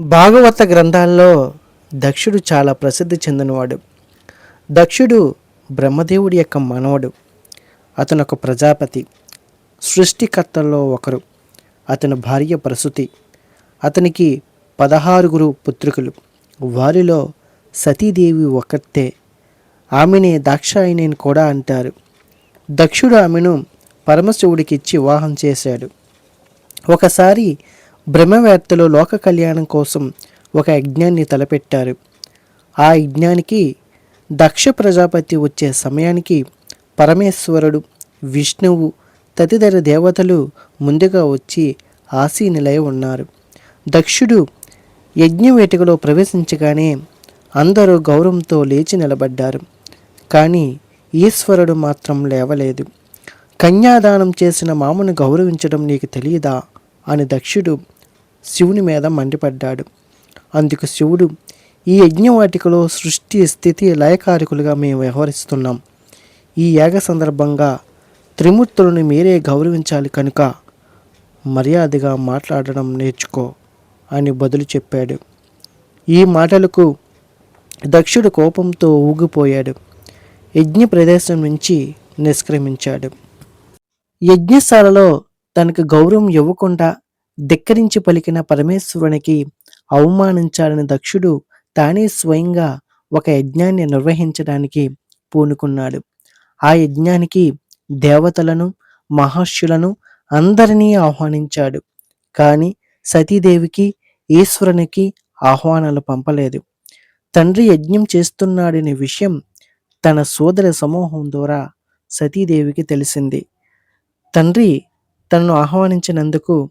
భాగవత గ్రంథాల్లో దక్షుడు చాలా ప్రసిద్ధి చెందినవాడు. దక్షుడు బ్రహ్మదేవుడి యొక్క మనవడు. అతను ఒక ప్రజాపతి. సృష్టికర్తల్లో ఒకరు. అతని భార్య ప్రసూతి. అతనికి పదహారుగురు పుత్రికలు. వారిలో సతీదేవి ఒక్కతే ఆమెనే దాక్షాయిని అని కూడా అంటారు. దక్షుడు ఆమెను పరమశివుడికి ఇచ్చి వివాహం చేశాడు. ఒకసారి బ్రహ్మవేత్తలు లోక కళ్యాణం కోసం ఒక యజ్ఞాన్ని తలపెట్టారు. ఆ యజ్ఞానికి దక్ష ప్రజాపతి వచ్చే సమయానికి పరమేశ్వరుడు విష్ణువు తదితర దేవతలు ముందుగా వచ్చి ఆసీనులై ఉన్నారు. దక్షుడు యజ్ఞవేటికలో ప్రవేశించగానే అందరూ గౌరవంతో లేచి నిలబడ్డారు. కానీ ఈశ్వరుడు మాత్రం లేవలేదు. కన్యాదానం చేసిన మామను గౌరవించడం నీకు తెలియదా? అని దక్షుడు శివుని మీద మండిపడ్డాడు. అందుకు శివుడు ఈ యజ్ఞవాటికలో సృష్టి స్థితి లయకారకులుగా మేము వ్యవహరిస్తున్నాం. ఈ యాగ సందర్భంగా త్రిమూర్తులను మీరే గౌరవించాలి కనుక మర్యాదగా మాట్లాడడం నేర్చుకో అని బదులు చెప్పాడు. ఈ మాటలకు దక్షుడు కోపంతో ఊగిపోయాడు. యజ్ఞ ప్రదేశం నుంచి నిష్క్రమించాడు. యజ్ఞశాలలో తనకు గౌరవం ఇవ్వకుండా ధిక్కరించి పలికిన పరమేశ్వరునికి అవమానించాలని దక్షుడు తానే స్వయంగా ఒక యజ్ఞాన్ని నిర్వహించడానికి పూనుకున్నాడు. ఆ యజ్ఞానికి దేవతలను మహర్షులను అందరినీ ఆహ్వానించాడు. కానీ సతీదేవికి ఈశ్వరునికి ఆహ్వానాలు పంపలేదు. తండ్రి యజ్ఞం చేస్తున్నాడనే విషయం తన సోదర సమూహం ద్వారా సతీదేవికి తెలిసింది. తండ్రి తనను ఆహ్వానించినందుకు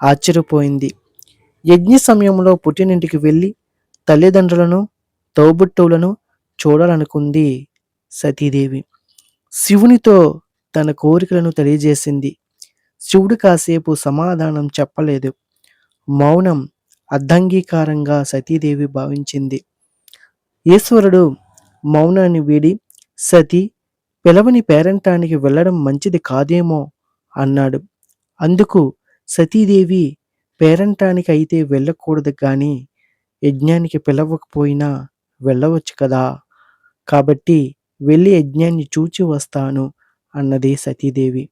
ఆశ్చర్యపోయింది. యజ్ఞ సమయంలో పుట్టినింటికి వెళ్ళి తల్లిదండ్రులను తోబుట్టువులను చూడాలనుకుంది సతీదేవి. శివునితో తన కోరికలను తెలియజేసింది. శివుడు కాసేపు సమాధానం చెప్పలేదు. మౌనం అర్ధంగీకారంగా సతీదేవి భావించింది. ఈశ్వరుడు మౌనాన్ని వీడి సతీ పిలవని పేరంటానికి వెళ్ళడం మంచిది కాదేమో అన్నాడు. అందుకు సతీదేవి పేరంటానికి అయితే వెళ్ళకూడదు కానీ యజ్ఞానికి పిలవకపోయినా వెళ్ళవచ్చు కదా? కాబట్టి వెళ్ళి యజ్ఞాన్ని చూచి వస్తాను అన్నది సతీదేవి.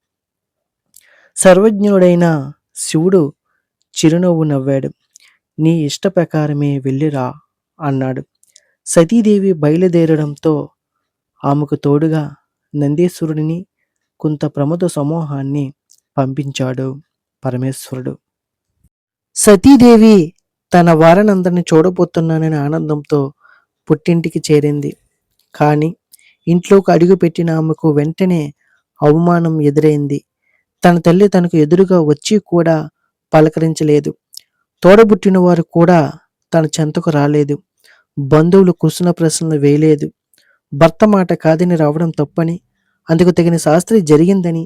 సర్వజ్ఞుడైన శివుడు చిరునవ్వు నవ్వాడు. నీ ఇష్ట ప్రకారమే వెళ్ళిరా అన్నాడు. సతీదేవి బయలుదేరడంతో ఆమెకు తోడుగా నందీశ్వరుడిని కొంత ప్రముఖ సమూహాన్ని పంపించాడు. పరమేశ్వరుడు. సతీదేవి తన వారనందరిని చూడబోతున్నానని ఆనందంతో పుట్టింటికి చేరింది. కానీ ఇంట్లోకి అడుగుపెట్టిన ఆమెకు వెంటనే అవమానం ఎదురైంది. తన తల్లి తనకు ఎదురుగా వచ్చి కూడా పలకరించలేదు. తోడబుట్టిన వారు కూడా తన చెంతకు రాలేదు. బంధువులు కుసిన ప్రశ్నలు వేయలేదు. భర్త మాట కాదని రావడం తప్పని అందుకు తగిన శాస్త్రి జరిగిందని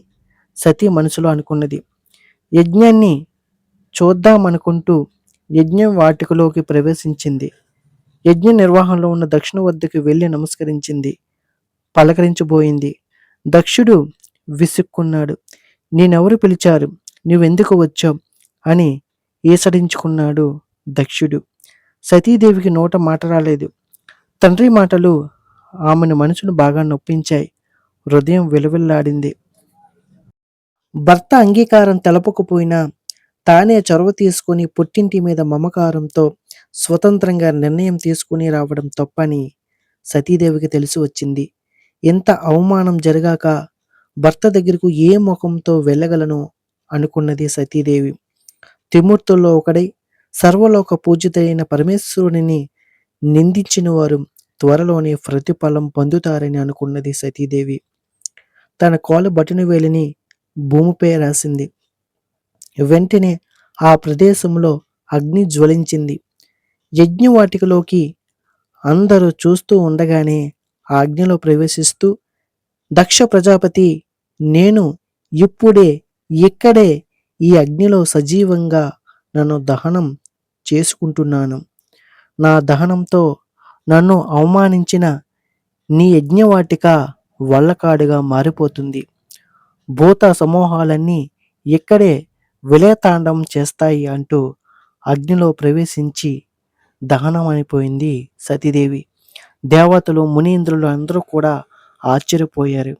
సతీ మనసులో అనుకున్నది. యజ్ఞాన్ని చూద్దామనుకుంటూ యజ్ఞం వాటికలోకి ప్రవేశించింది. యజ్ఞ నిర్వహణలో ఉన్న దక్షిణ వద్దకు వెళ్ళి నమస్కరించింది. పలకరించబోయింది. దక్షుడు విసుక్కున్నాడు. నేనెవరు పిలిచారు? నువ్వెందుకు వచ్చావు అని ఈసడించుకున్నాడు దక్షుడు. సతీదేవికి నోట మాట రాలేదు. తండ్రి మాటలు ఆమెను మనసును బాగా నొప్పించాయి. హృదయం వెలువెల్లాడింది. భర్త అంగీకారం తెలపకపోయినా తానే చొరవ తీసుకుని పుట్టింటి మీద మమకారంతో స్వతంత్రంగా నిర్ణయం తీసుకుని రావడం తప్పని సతీదేవికి తెలిసి వచ్చింది. ఎంత అవమానం జరగాక భర్త దగ్గరకు ఏ ముఖంతో వెళ్ళగలను అనుకున్నది సతీదేవి. త్రిమూర్తుల్లో ఒకడై సర్వలోక పూజితైన పరమేశ్వరుని నిందించిన వారు త్వరలోనే ప్రతిఫలం పొందుతారని అనుకున్నది సతీదేవి. తన కోల బటును వేలిని భూమిపై రాసింది. వెంటనే ఆ ప్రదేశంలో అగ్ని జ్వలించింది. యజ్ఞవాటికలోకి అందరూ చూస్తూ ఉండగానే ఆ అగ్నిలో ప్రవేశిస్తూ దక్ష ప్రజాపతి నేను ఇప్పుడే ఇక్కడే ఈ అగ్నిలో సజీవంగా నన్ను దహనం చేసుకుంటున్నాను. నా దహనంతో నన్ను అవమానించిన నీ యజ్ఞవాటిక వల్లకాడుగా మారిపోతుంది. భూత సమూహాలన్నీ ఇక్కడే విలయతాండం చేస్తాయి అంటూ అగ్నిలో ప్రవేశించి దహనమైపోయింది సతీదేవి. దేవతలు మునీంద్రులు అందరూ కూడా ఆశ్చర్యపోయారు.